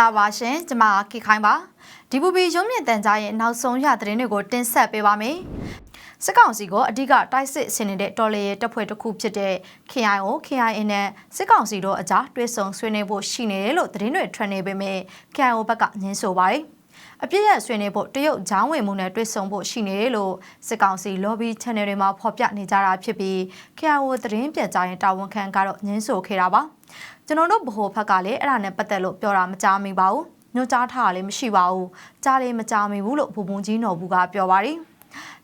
လာပါရှင်ကျမခိခိုင်းပါဒီပူပီရုံးမြင့်တန်ကြားရဲ့နောက်ဆုံးရသတင်းတွေကိုတင်ဆက်ပေးပါမယ်စစ်ကောင်စီကိုအဓိကတိုက်စစ်ဆင်နေတဲ့တော်လေရဲ့တပ်ဖွဲ့တစ်ခုဖြစ်တဲ့ KIO KIA နဲ့စစ်ကောင်စီတို့အကြားတွဲဆုံဆွေးနွေးဖို့ရှိနေတယ်လို့သတင်းတွေထွက်နေပေမဲ့ KIO ဘက်ကညင်းဆိုပါတယ် အပြည့်ရဆွေးနွေးဖို့တရုတ်ဂျောင်းဝင်မှုနဲ့တွဲဆုံဖို့ရှိနေတယ်လို့စစ်ကောင်စီ lobby channel တွေမှာဖော်ပြနေကြတာဖြစ်ပြီး KIO သတင်းပြန်ကြားရင်တာဝန်ခံကတော့ညင်းဆိုခဲ့တာပါကျွန်တော်တို့ဗဟိုဘက်ကလည်းအဲ့ဒါနဲ့ပတ်သက်လို့ပြောတာမကြားမိပါဘူးညွှန်ကြားထားတာလည်းမရှိပါဘူးကြားလည်းမကြားမိဘူးလို့ဘူပုံကြီးနော်ဘူးကပြောပါတယ်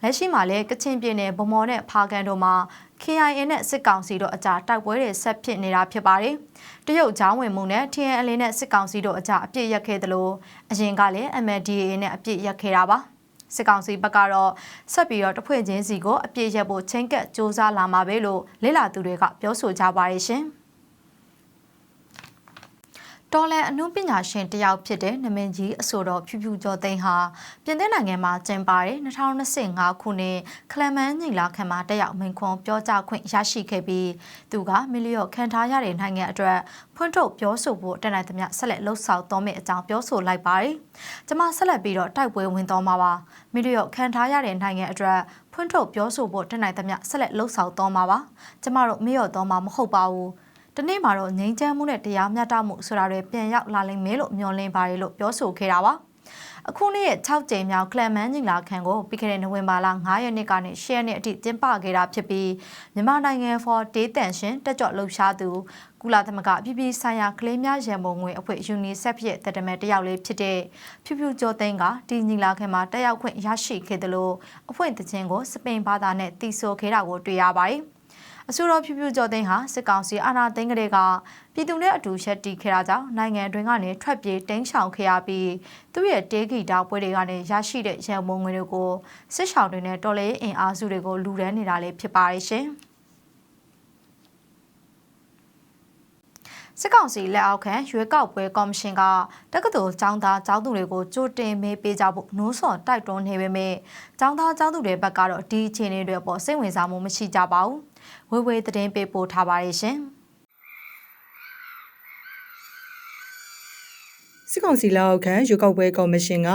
လက်ရှိမှာလည်းကချင်ပြည်နယ်ဗမော်နဲ့ဖာကန်တို့မှာ KIA နဲ့စစ်ကောင်စီတို့အကြားတိုက်ပွဲတွေဆက်ဖြစ်နေတာဖြစ်ပါတယ်။တရုတ်ဂျောင်းဝင်မှုနဲ့ TNL နဲ့စစ်ကောင်စီတို့အကြားအပြစ်ရက်ခဲ့သလိုအရင်ကလည်း MLDA နဲ့အပြစ်ရက်ခဲ့တာပါ။စစ်ကောင်စီဘက်ကတော့ဆက်ပြီးတော့တဖွဲ့ချင်းစီကိုအပြစ်ရက်ဖို့ချင်းကပ်စ조사လာမှာပဲလို့လေ့လာသူတွေကပြောဆိုကြပါတယ်ရှင်။ တော်လန်အနုပညာရှင်တယောက်ဖြစ်တဲ့နမင်ကြီးအဆိုတော်ဖြူဖြူကျော်သိန်းဟာပြင်သစ်နိုင်ငံမှာကျင်းပတဲ့2025ခုနှစ်ခလမန်းညီလာခံမှာတက်ရောက်မိန့်ခွန်းပြောကြားခွင့်ရရှိခဲ့ပြီးသူကမီလီယော့ခံထားရတဲ့နိုင်ငံအတွက်ဖွင့်ထုတ်ပြောဆိုဖို့တက်နိုင်သမျှဆက်လက်လှုပ်ဆောင်တော်မယ့်အကြောင်းပြောဆိုလိုက်ပါတယ်။ကျွန်မဆက်လက်ပြီးတော့တိုက်ပွဲဝင်တော်မှာပါ။မီလီယော့ခံထားရတဲ့နိုင်ငံအတွက်ဖွင့်ထုတ်ပြောဆိုဖို့တက်နိုင်သမျှဆက်လက်လှုပ်ဆောင်တော်မှာပါ။ကျမတို့မေ့လျော့တော်မှာမဟုတ်ပါဘူး။ တနေ့မှာတော့ငြိမ်းချမ်းမှုနဲ့တရားမျှတမှုဆိုတာတွေပြန်ရောက်လာလိမ့်မယ်လို့မျှော်လင့်ပါတယ်လို့ပြောဆိုခဲ့တာပါအခုနေ့ရဲ့6ကြိမ်မြောက်ကလမန်ညီလာခံကိုပြီးခဲ့တဲ့နိုဝင်ဘာလ9ရက်နေ့ကနေ10ရက်နေ့အထိကျင်းပခဲ့တာဖြစ်ပြီးမြန်မာနိုင်ငံ for Day တန်ရှင်တက်ကြွလှုပ်ရှားသူကုလသမဂ္ဂပြည်ပြည်ဆိုင်ရာကလေးများရန်ပုံငွေအဖွဲ့ UNICEF ရဲ့တဒမဲတယောက်လေးဖြစ်တဲ့ဖြူဖြူကျော်သိန်းကဒီညီလာခံမှာတက်ရောက်ခွင့်ရရှိခဲ့တယ်လို့အဖွဲ့တခြင်းကိုစပင်ဘာသာနဲ့တီဆိုခဲ့တာကိုတွေ့ရပါတယ်။ အဆိုတော်ဖြူဖြူကျော်သိန်းဟာစစ်ကောင်စီအာဏာသိမ်းကလေးကပြည်သူနဲ့အတူရက်တီခဲ့တာကြောင့်နိုင်ငံတွင်းကနေထွက်ပြေးတိမ်းရှောင်ခဲ့ရပြီးသူ့ရဲ့တေးဂီတာပွဲတွေကနေရရှိတဲ့ရန်ပုံငွေတွေကိုစစ်ရှောင်တွေနဲ့တော်လေးအင်အားစုတွေကိုလူဒန်းနေတာလေးဖြစ်ပါရဲ့ရှင် စစ်ကောင်စီလက်အောက်ခံရွေးကောက်ပွဲကော်မရှင်ကတက္ကသိုလ်ကျောင်းသားကျောင်းသူတွေကိုကြိုတင်မေးပေးကြဖို့နှိုးဆော်တိုက်တွန်းနေပေမဲ့ကျောင်းသားကျောင်းသူတွေဘက်ကတော့ဒီအခြေအနေတွေပေါ်စိတ်ဝင်စားမှုမရှိကြပါဘူး။ဝေဝေသတင်းပေးပို့ထားပါရဲ့ရှင်။စစ်ကောင်စီလက်အောက်ခံရွေးကောက်ပွဲကော်မရှင်က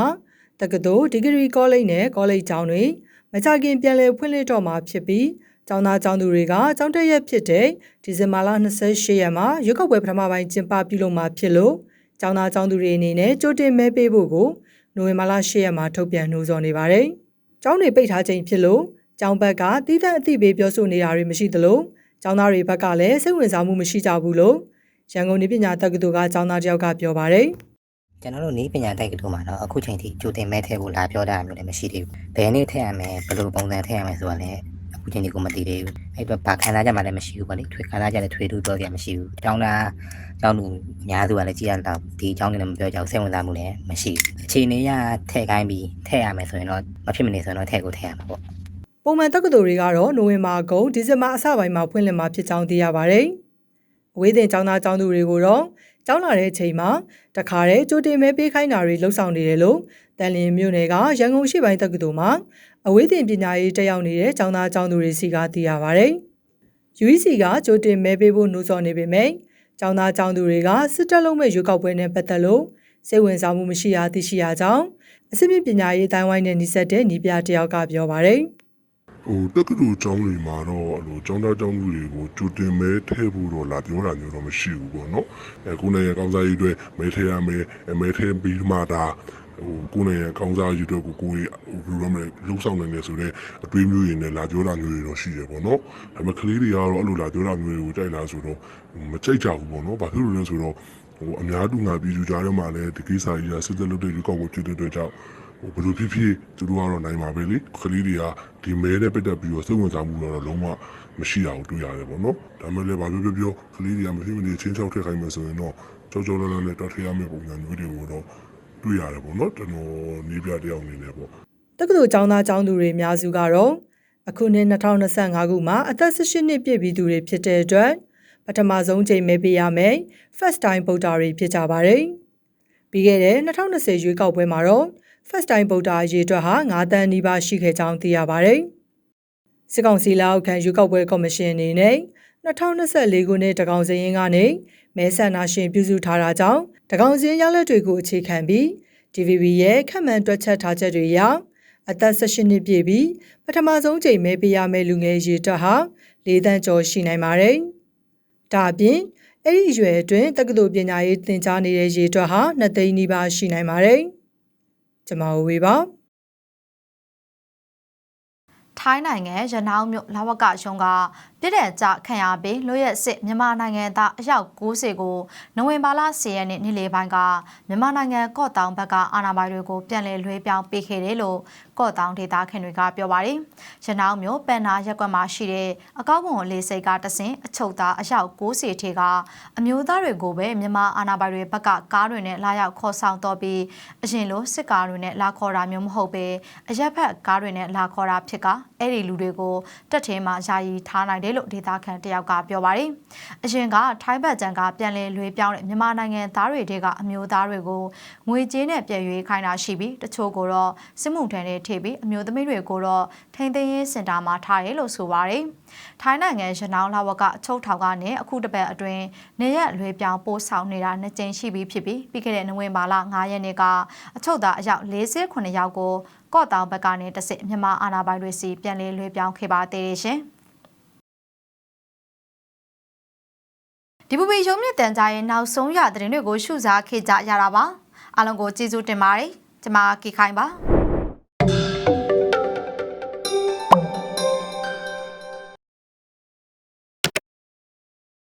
တက္ကသိုလ်ဒီဂရီကောလိပ်နဲ့ကောလိပ်ကျောင်းတွေမကြခင်ပြန်လည်ဖွင့်လှစ်တော့မှာဖြစ်ပြီး ကျောင်းသားကျောင်းသူတွေကကျောင်းတက်ရက်ဖြစ်တဲ့ဒီဇင်ဘာလ28ရက်မှာရွေးကောက်ပွဲပထမပိုင်းကျင်းပပြုလုပ်မှာဖြစ်လို့ကျောင်းသားကျောင်းသူတွေအနေနဲ့ကြိုတင်မဲပေးဖို့ကိုနိုဝင်ဘာလ10ရက်မှာထုတ်ပြန်နှိုးဆော်နေပါတယ်။ကျောင်းတွေပိတ်ထားချိန်ဖြစ်လို့ကျောင်းဘက်ကတီးသန့်အသိပေးပြောဆိုနေတာတွေမရှိသလိုကျောင်းသားတွေဘက်ကလည်းစိတ်ဝင်စားမှုမရှိကြဘူးလို့ရန်ကုန်နေပညာတက္ကသိုလ်ကကျောင်းသားတယောက်ကပြောပါတယ်။ကျွန်တော်တို့နေပညာတက်ကတူမှာတော့အခုချိန်ထိကြိုတင်မဲ့ထည့်ဖို့လာပြောတာမျိုးလည်းမရှိသေးဘူး။ဘယ်နေ့ထည့်ရမယ်ဘယ်လိုပုံစံထည့်ရမယ်ဆိုတာလည်းအ ခုချိန်ဒီကိုမသိသေးဘူးအဲ့တော့ဘာခံစားကြမှလည်းမရှိဘူးပေါ့လေထွေခံစားကြလည်းထွေတူပြောကြမရှိဘူးအကြောင်းလားအကြောင်းလူအများစုကလည်းကြည့်ရတော့ဒီအကြောင်းတွေလည်းမပြောကြဘူးစိတ်ဝင်စားမှုလည်းမရှိဘူးအခြေအနေရထည့်ခိုင်းပြီးထည့်ရမယ်ဆိုရင်တော့မဖြစ်မနေဆိုရင်တော့ထည့်ကိုထည့်ရမှာပေါ့ပုံမှန်တက္ကသိုလ်တွေကတော့နိုဝင်ဘာကုန်ဒီဇင်ဘာအစပိုင်းမှာဖွင့်လှစ်မှာဖြစ်ကြောင်းသိရပါတယ်အဝေးသင်ကျောင်းသားကျောင်းသူတွေကိုတော့ ကျောင်းလာတဲ့အချိန်မှာတခါတည်းကြိုတင်မဲပေးခိုင်းတာတွေလှုပ်ဆောင်နေတယ်လို့တန်လင်းမြို့နယ်ကရန်ကုန်ရှိပိုင်းတက္ကသိုလ်မှာအဝေးသင်ပညာရေးတက်ရောက်နေတဲ့ကျောင်းသားကျောင်းသူတွေစီကသိရပါဗျ။ UEC ကကြိုတင်မဲပေးဖို့နှိုးဆော်နေပေမဲ့ကျောင်းသားကျောင်းသူတွေကစစ်တပ်လုံးမဲ့ရွေးကောက်ပွဲနဲ့ပတ်သက်လို့စိတ်ဝင်စားမှုမရှိရသိရှိရကြောင်းအစစ်မြင့်ပညာရေးတိုင်းဝိုင်းနဲ့နှိစက်တဲ့ညီပြတယောက်ကပြောပါတယ် ဟိုတက္ကသိုလ်ကျောင်းတွေမှာတော့အဲ့လိုကျောင်းသားကျောင်းသူတွေကိုကြိုတင်မဲထည့်ဖို့တော့လာပြောတာမျိုးတော့မရှိဘူးပေါ့နော်အဲခုနေရကောင်းစားရေးအတွက်မဲထည့်ရမယ်မဲထည့်ပြီးမှဒါဟိုကိုယ်နဲ့ကောင်းစားယူတော့ကိုကိုယ်ဘယ်လိုလဲလှုပ်ဆောင်နေနေဆိုတော့အတွေးမျိုးတွေနဲ့လာပြောတာမျိုးတွေတော့ရှိတယ်ပေါ့နော်ဒါပေမဲ့ကလေးတွေကတော့အဲ့လိုလာပြောတာမျိုးတွေကိုကြိုက်လားဆိုတော့မကြိုက်ကြဘူးပေါ့နော်ဘာဖြစ်လို့လဲဆိုတော့ဟိုအများသူငါပြည်သူကြားထဲမှာလည်းဒီကိစ္စကြီးကစစ်သက်လုပ်တဲ့လူကောက်ကိုဖြစ်တဲ့အတွက်ကြောင့် ဟိုဘယ်လိုဖြစ်ဖြစ်သူတို့ကတော့နိုင်ပါပဲလေကလေးတွေကဒီမဲနဲ့ပတ်သက်ပြီးတော့စိတ်ဝင်စားမှုတော့လုံးဝမရှိတာကိုတွေ့ရတယ်ပေါ့နော်ဒါမှလည်းဘာပြောပြောပြောကလေးတွေကမဖြစ်မနေချင်းချောက်ထည့်ခိုင်းမယ်ဆိုရင်တော့ကြောကြောလလနဲ့တော်ထည့်ရမယ့်ပုံစံမျိုးတွေကိုတော့တွေ့ရတယ်ပေါ့နော်ကျွန်တော်နေပြတယောက်အနေနဲ့ပေါ့တက္ကသိုလ်ကျောင်းသားကျောင်းသူတွေအများစုကတော့အခုနှစ်2025ခုမှာအသက်18နှစ်ပြည့်ပြီးသူတွေဖြစ်တဲ့အတွက်ပထမဆုံးချိန်မဲပေးရမယ် first time voter တွေဖြစ်ကြပါတယ်ပြီးခဲ့တဲ့2020ရွေးကောက်ပွဲမှာတော့ first time voter အရေးအတွက်ဟာ9တန်းနီးပါးရှိခဲ့ကြောင်းသိရပါတယ်စစ်ကောင်စီလက်အောက်ခံရွေးကောက်ပွဲကော်မရှင်အနေနဲ့2024ခုနှစ်တကောင်စရင်ကနေမဲဆန္ဒရှင်ပြုစုထားတာကြောင့်တကောင်စရင်ရလက်တွေကိုအခြေခံပြီး DVB ရဲ့ခန့်မှန်းတွက်ချက်ထားချက်တွေအရအသက်18နှစ်ပြည့်ပြီးပထမဆုံးချိန်မဲပေးရမယ့်လူငယ်ရေတွက်ဟာ၄တန်းကျော်ရှိနိုင်ပါတယ်။ဒါအပြင်အဲ့ဒီအရွယ်အတွင်းတက္ကသိုလ်ပညာရေးသင်ကြားနေတဲ့ရေတွက်ဟာ2သိန်းနီးပါးရှိနိုင်ပါတယ်။ ကျွန်မဝေပါထိုင်းနိုင်ငံရနောင်းမြို့လာဝကရုံးကပြည်တဲ့ကြခံရပြီးလွရက်စစ်မြန်မာနိုင်ငံသားအယောက်90ကိုနိုဝင်ဘာလ10ရက်နေ့နေ့လယ်ပိုင်းကမြန်မာနိုင်ငံကော့တောင်ဘက်ကအာဏာပိုင်တွေကိုပြန်လည်လွှဲပြောင်းပေးခဲ့တယ်လို့ ကော့တောင်ဒေသခံတွေကပြောပါတယ်။ရနောင်းမြို့ပန်နာရက်ကွက်မှာရှိတဲ့အကောက်ခွန်လေးစိတ်ကတဆင်အချုပ်သားအယောက်90ထေကအမျိုးသားတွေကိုပဲမြန်မာအာဏာပိုင်တွေဘက်ကကားတွေနဲ့လာရောက်ခေါ်ဆောင်တော့ပြီးအရင်လိုစစ်ကားတွေနဲ့လာခေါ်တာမျိုးမဟုတ်ပဲအရက်ဖက်ကားတွေနဲ့လာခေါ်တာဖြစ်ကအဲ့ဒီလူတွေကိုတက်ထဲမှာယာယီထားနိုင်တယ်လို့ဒေသခံတယောက်ကပြောပါတယ်။အရင်ကထိုင်းဘက်ကျန်ကပြန်လည်လွှဲပြောင်းတဲ့မြန်မာနိုင်ငံသားတွေတဲကအမျိုးသားတွေကိုငွေကြေးနဲ့ပြည်ရွေးခိုင်းတာရှိပြီးတချို့ကိုတော့စစ်မှုထမ်းတွေထည့်ပြီးအမျိုးသမီးတွေကိုတော့ထိန်းသိမ်းရေးစင်တာမှာထားတယ်လို့ဆိုပါတယ်။ထိုင်းနိုင်ငံရနောင်းလာဝကအချုပ်ထောင်ကနေအခုတပတ်အတွင်းနေရက်လွှဲပြောင်းပို့ဆောင်နေတာနှစ်ကြိမ်ရှိပြီးဖြစ်ပြီးပြီးခဲ့တဲ့နိုဝင်ဘာလ9ရက်နေ့ကအချုပ်သားအယောက်48ယောက်ကိုကော့တောင်ဘက်ကနေတဆင့်မြန်မာအာဏာပိုင်တွေစီပြန်လည်လွှဲပြောင်းခဲ့ပါသေးတယ်ရှင်။ဒီပူပီရုံးမြင့်တန်ကြားရဲ့နောက်ဆုံးရသတင်းတွေကိုရှုစားခေကြရတာပါအားလုံးကိုကျေးဇူးတင်ပါတယ်ကျမကီခိုင်ပါ